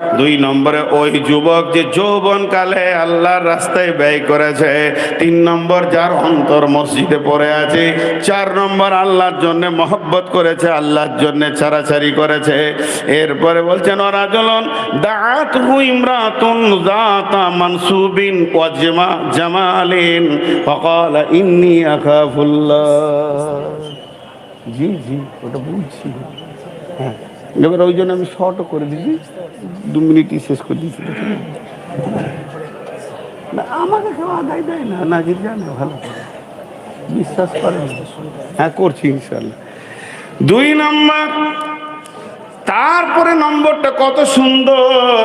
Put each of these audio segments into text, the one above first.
দুই নম্বরে, ওই যুবক যে যৌবন কালে আল্লাহর রাস্তায় ব্যয় করেছে, তিন নম্বর যার অন্তর মসজিদে পড়ে আছে, চার নম্বর আল্লাহর জন্য মহব্বত করেছে, আল্লাহর জন্য ছাড়াছাড়ি করেছে। এরপরে বলছেন, ওরা চলন দাঁত ইমরাতুন জাতা মানসুবিন ওয়াজমা জামালিন, ফকাল ইন্নি আখাফুল্লাহ। জি জি, ওটা বুঝছি হ্যাঁ। এবার ওই জন্য আমি শর্টও করে দিয়েছি। দু মিনিটই শেষ করে দিয়েছি। না, আমাকে কেউ আদায় দেয় না। নাজির জানে, ভালো বিশ্বাস করে হ্যাঁ করছি ইনশাল্লাহ দুই নম্বর, তারপরে নম্বরটা কত সুন্দর।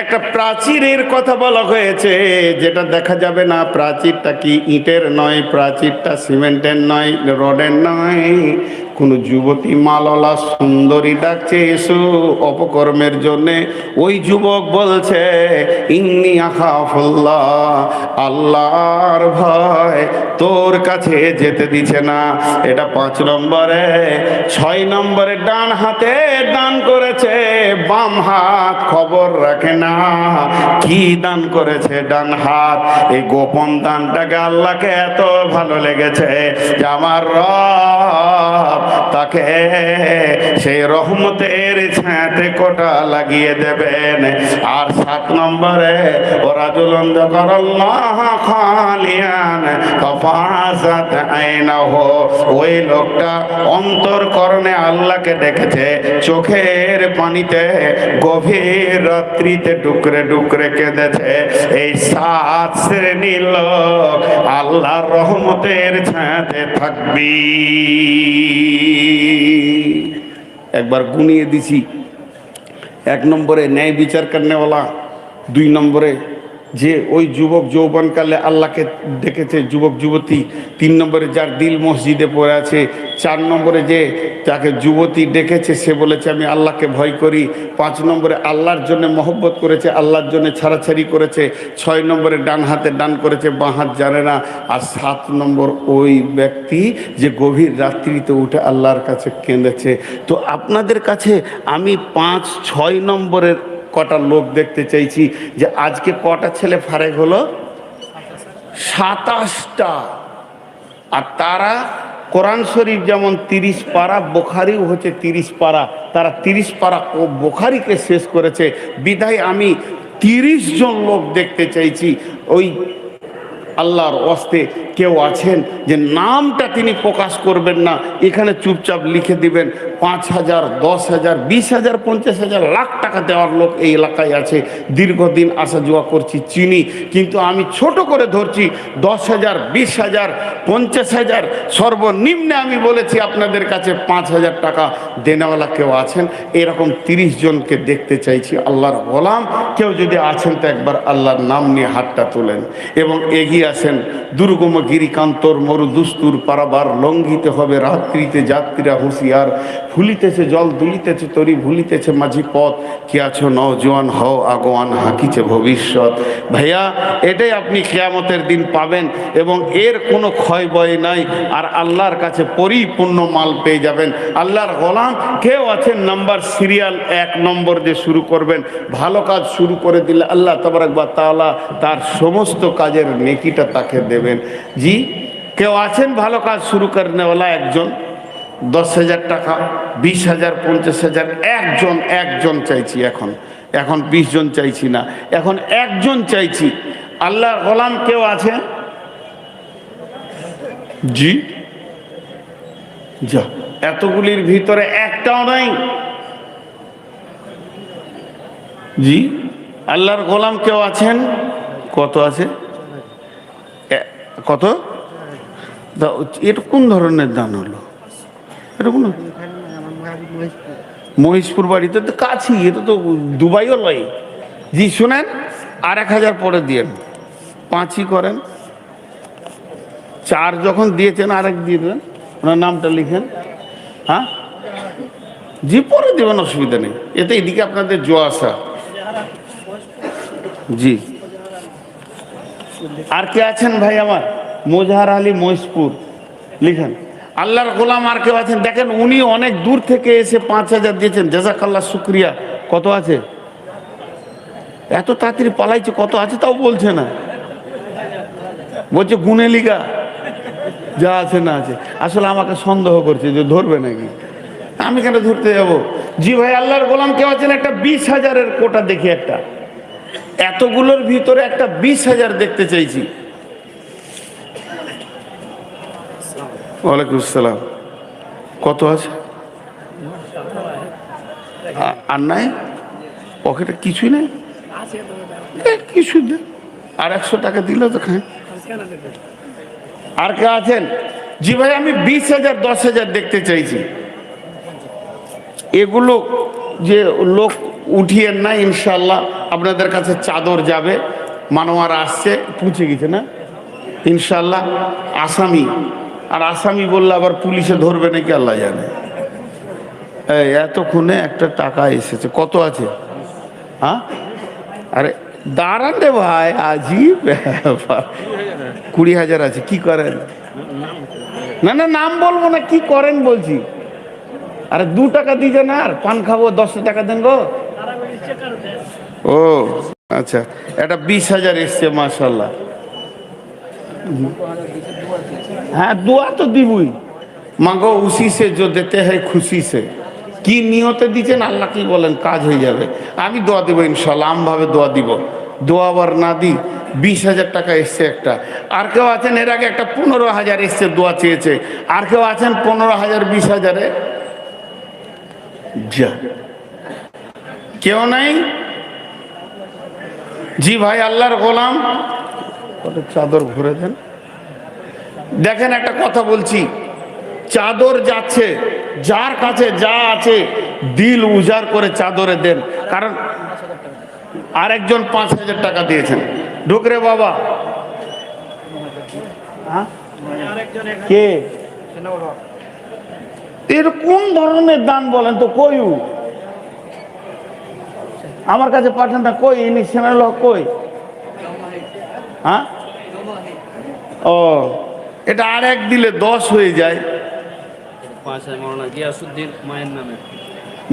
একটা প্রাচীরের কথা বলা হয়েছে, যেটা দেখা যাবে না প্রাচীরটা কি ইটের নয়, প্রাচীরটা সিমেন্টের নয়, রডের নয়। কোনো যুবতী মাললা সুন্দরী ডাকছে এসো অপকর্মের জন্যে। ওই যুবক বলছে, ইন্নি আখাফুল্লাহ, আল্লাহর ভয় তোর কাছে যেতে দিছে না। এটা পাঁচ নম্বরে। ছয় নম্বরে ডান হাতে দান করেছে। বাম হাত খবর রাখে না। কি দান করেছে ডান হাত? এই গোপন দানটাকে আল্লাহকে এত ভালো লেগেছে যে আমার রব তাকে সেই রহমতের ছাঁতে কোটা লাগিয়ে দেবেন। আর সাত নম্বরে, ওরা জুলন করল্লাহ খালিয়ান তফাসাত আইনাহ। ওই লোকটা অন্তরকরণে আল্লাহকে দেখেছে, চোখের পানিতে গভীর রাত্রিতে ডুকরে ডুকরে কেঁদেছে। এই সাত শ্রেণির লোক আল্লাহর রহমতের ছাঁতে থাকবি। একবার গুনিয়ে দিছি। এক নম্বরে ন্যায় বিচার করনেওয়ালা দুই নম্বরে যে ওই যুবক যৌবনকালে আল্লাহকে ডেকেছে যুবক যুবতী, তিন নম্বরে যার দিল মসজিদে পড়ে আছে, চার নম্বরে যে তাকে যুবতী ডেকেছে, সে বলেছে, আমি আল্লাহকে ভয় করি। পাঁচ নম্বরে আল্লাহর জন্য মহব্বত করেছে, আল্লাহর জন্য ছাড়াছাড়ি করেছে, ছয় নম্বরে ডান হাতে ডান করেছে, বাঁ হাত জানে না। আর সাত নম্বর ওই ব্যক্তি যে গভীর রাত্রিতে উঠে আল্লাহর কাছে কেঁদেছে। তো আপনাদের কাছে আমি পাঁচ, ছয় নম্বরের কটা লোক দেখতে চাইছি যে আজকে কটা ছেলে ফারেক হলো? সাতাশটা। আর তারা কোরআন শরীফ যেমন তিরিশ পারা, বোখারিও হচ্ছে তিরিশ পারা। তারা তিরিশ পারা ও বোখারিকে শেষ করেছে। বিধায় আমি তিরিশ জন লোক দেখতে চাইছি। ওই আল্লাহর অস্তে কেউ আছেন যে নামটা তিনি প্রকাশ করবেন না, এখানে চুপচাপ লিখে দিবেন, পাঁচ হাজার, দশ হাজার, বিশ হাজার, পঞ্চাশ হাজার, লাখ টাকা দেওয়ার লোক এই এলাকায় আছে। দীর্ঘদিন আসা যাওয়া করছি চিনি, কিন্তু আমি ছোট করে ধরছি, দশ হাজার, বিশ হাজার, পঞ্চাশ হাজার, সর্বনিম্নে আমি বলেছি আপনাদের কাছে পাঁচ হাজার টাকা দেনেওয়ালা কেউ আছেন, এরকম তিরিশ জনকে দেখতে চাইছি, আল্লাহর গোলাম। কেউ যদি আছেন তো একবার আল্লাহর নাম নিয়ে হাতটা তোলেন এবং এগিয়ে আসেন দুর্গম গিরিকান্তর মরু দুস্তুর পারাবার লঙ্ঘিতে হবে রাত্রিতে যাত্রীরা হুঁশিয়ার। ফুলিতেছে জল, দুলিতেছে তরি, ভুলিতেছে মাঝি পথ। কি আছো নজওয়ান হও আগোয়ান, হাকিছে ভবিষ্যৎ। ভাইয়া, এটাই আপনি কেয়ামতের দিন পাবেন এবং এর কোনো ক্ষয় বয় নাই। আর আল্লাহর কাছে পরিপূর্ণ মাল পেয়ে যাবেন। আল্লাহর গোলাম, কেউ আছেন নাম্বার সিরিয়াল এক নম্বর যে শুরু করবেন। ভালো কাজ শুরু করে দিলে আল্লাহ তবরাকবা তাআলা তার সমস্ত কাজের নেকিটা তাকে দেবেন। জি, কেউ আছেন? ভালো কাজ শুরু করেনেওয়ালা একজন। দশ হাজার টাকা, বিশ হাজার, পঞ্চাশ হাজার, একজন একজন চাইছি এখন। এখন বিশ জন চাইছি না। এখন একজন চাইছি। আল্লাহর গোলাম কেউ আছে? জি। যা, এতগুলির ভিতরে একটাও নাই। জি, আল্লাহর গোলাম কেউ আছেন? কত আছে? কত? এটা কোন ধরনের দান হলো? মহিষপুর বাড়িতে তো কাছেই এটা তো দুবাইও লয়। জি, শুনেন, আর এক হাজার পরে দিয়েন। পাঁচই করেন। চার যখন দিয়েছেন, আরেক দিয়ে দেবেন। ওনার নামটা লিখেন। হ্যাঁ? জি, পরে দেবেন, অসুবিধা নেই। এতে এদিকে আপনাদের জো আসা। জি। আর কে আছেন ভাই আমার? মোজাহার আলী মহিষপুর লিখেন। আল্লাহর গোলাম আর কেউ আছেন? দেখেন, উনি অনেক দূর থেকে এসে পাঁচ হাজার দিয়েছেন। জাজাকাল্লা শুক্রিয়া। কত আছে? এত তাড়াতাড়ি পালাইছে, কত আছে তাও বলছে না। বলছে গুনে লিগা। যা আছে না আছে। আসলে আমাকে সন্দেহ করছে যে ধরবে নাকি। আমি কেন ধরতে যাব? জি ভাই, আল্লাহর গোলাম কেউ আছেন? একটা বিশ হাজারের কোটা দেখি একটা। এতগুলোর ভিতরে একটা বিশ হাজার দেখতে চাইছি। ওয়ালাইকুম আসসালাম। কত আছে? আর নাই? পকেটে কিছুই নেই? কিছু আর একশো টাকা দিলে তো খাই আর কে আছেন? জি ভাই আমি বিশ হাজার দশ হাজার দেখতে চাইছি। এগুলো যে লোক উঠিয়েন না ইনশাল্লাহ আপনাদের কাছে চাদর যাবে, মানোয়ার আসছে, পৌঁছে গেছে না? ইনশাল্লাহ আসামি। আর আসামি বললে আবার পুলিশে ধরবে নাকি আল্লাহ জানে। এতক্ষণে একটা টাকা এসেছে। কত আছে? হ্যাঁ? আরে, দাঁড়ান রে ভাই ব্যাপার। কুড়ি হাজার আছে, কি করেন? না না, নাম বলব না, কি করেন বলছি। আরে, দু টাকা দিছে না আর, পান খাব, দশ টাকা দেন গো। ও আচ্ছা। এটা বিশ হাজার এসছে মাসাল্লাহ হ্যাঁ দোয়া তো দিবই। মাগো উসি সে হয় খুশি সে কি নিয়তে দিচ্ছেন আল্লাহ কি বলেন? কাজ হয়ে যাবে। আমি দোয়া দিব ইনশাল্লাহ আমভাবে দোয়া দিব। দোয়া আবার না দিই, বিশ হাজার টাকা এসছে একটা। আর কেউ আছেন, এর আগে একটা পনেরো হাজার এসছে, দোয়া চেয়েছে। আর কেউ আছেন, পনেরো হাজার, বিশ হাজারে? যা। কেউ নাই? জি ভাই আল্লাহর গোলাম। চাদর ঘুরে দেন। দেখেন একটা কথা বলছি চাদর যাচ্ছে যার কাছে যা আছে দিল উজাড় করে চাদরে দেন। কারণ আরেকজন পাঁচ হাজার টাকা দিয়েছেন। ঢুকরে বাবা। হ্যাঁ? কে? এর কোন ধরনের দান বলেন তো কইউ আমার কাছে পাঠান না কই? ইনি সেনাল কই? হ্যাঁ? ও এটা আর এক দিলে দশ হয়ে যায়।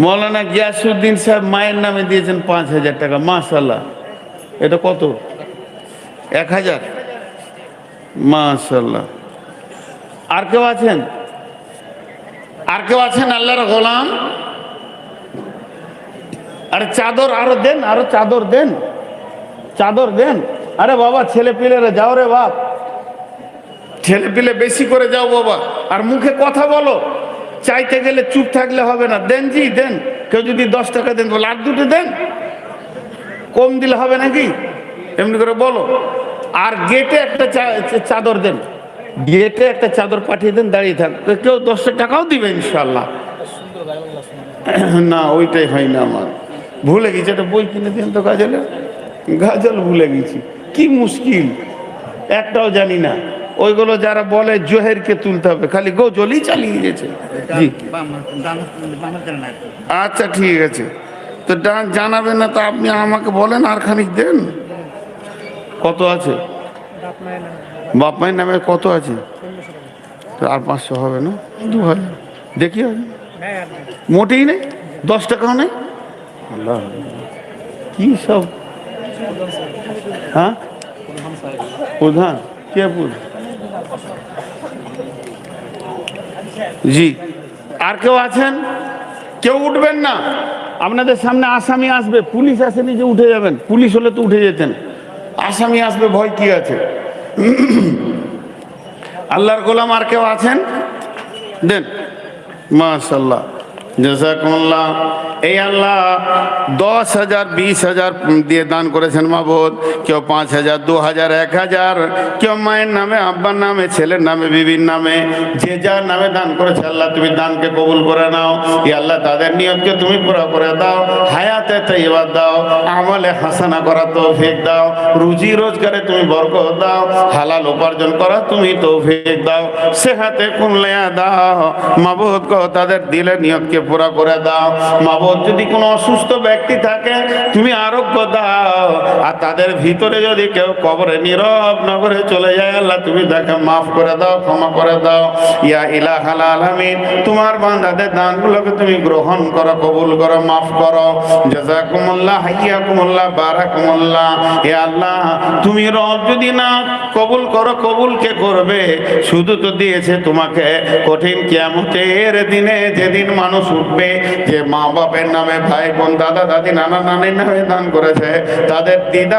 মৌলানা গিয়াসুদ্দিন সাহেব মায়ের নামে দিয়েছেন পাঁচ হাজার টাকা মাশাল্লাহ এটা কত? এক হাজার? মাশাল্লাহ আর কেউ আছেন? আর কেউ আছেন আল্লাহর গোলাম? আরে চাদর আরও দেন, আরও চাদর দেন। চাদর দেন। আরে বাবা ছেলে পিলেরা যাও রে বাপ। ছেলে পিলে বেশি করে যাও বাবা। আর মুখে কথা বলো। চাইতে গেলে চুপ থাকলে হবে না। দেন জি, দেন। কেউ যদি দশ টাকা দেন, বলে, আর দুটো দেন? কম দিলে হবে নাকি? এমনি করে বলো। আর গেটে একটা চাদর দেন। গেটে একটা চাদর পাঠিয়ে দেন, দাঁড়িয়ে থাক। কেউ দশটা টাকাও দিবে ইনশাল্লাহ না, ওইটাই হয় না আমার। ভুলে গেছি একটা বই কিনে দিন তো গাজলে গাজল ভুলে গেছি কি মুশকিল। একটাও জানি না। ওইগুলো যারা বলে জোহেরকে তুলতে হবে খালি গজলই চালিয়ে গেছে। জি। আচ্ছা ঠিক আছে। তো জানাবেন না তো আপনি আমাকে বলেন আর খানিক দেন। কত আছে? বাপ মায়ের নামে কত আছে? আর পাঁচশো হবে না? দু হাজার। দেখি হবে মোটেই নেই? দশ টাকাও নেই? কি সব? হ্যাঁ? প্রধান। কে প্রধান? জি। আর কেউ আছেন? কেউ উঠবেন না। আপনাদের সামনে আসামি আসবে। পুলিশ আসেনি যে উঠে যাবেন। পুলিশ হলে তো উঠে যেতেন। আসামি আসবে, ভয় কি আছে? আল্লাহর গোলাম আর কেউ আছেন? দেন। মাশাল্লাহ জাজাকুমুল্লাহ এই আল্লাহ দশ হাজার, বিশ হাজার দিয়ে দান করেছেন মাহবুদ কেউ পাঁচ হাজার, দু হাজার, এক হাজার। কেউ মায়ের নামে, আব্বার নামে, ছেলের নামে, বিবির নামে। যে যার নামে দান করেছে আল্লাহ, তুমি দানকে কবুল করে নাও। ই আল্লাহ তাদের নিয়তকে তুমি পুরো করে দাও। হায়াতে তৈবার দাও। আমলে হাসানা করা তৌফিক দাও। রুজি রোজগারে তুমি বরকত দাও। হালাল উপার্জন করা তুমি তৌফিক দাও। সেহাতে কুনলিয়া দাও। মাবুদ কো তাদের দিলে নিয়তকে পুরা করে দাও। মাবুদ যদি কোনো অসুস্থ ব্যক্তি থাকে, তুমি আরোগ্য দাও। আর তাদের ভিতরে যদি কেউ কবরে নীরব নগরে চলে যায়, আল্লাহ তুমি তাকে মাফ করে দাও, ক্ষমা করে দাও। ইয়া ইলাহাল আলামিন, তোমার বান্দাদের দানগুলোকে তুমি গ্রহণ করো, কবুল করো, মাফ করো। জাজাকুমুল্লাহ, হাইয়াকুমুল্লাহ, বারাকুমুল্লাহ। হে আল্লাহ, তুমি রব যদি না কবুল করো, কবুল কে করবে? শুধু তো দিয়েছে তোমাকে কঠিন কিয়ামতের দিনে, যেদিন মানুষ উঠবে, যে মা বাপের নামে ভাই বোন দাদা দাদি নানা নানির নামে দান করেছে। তাদের দিদা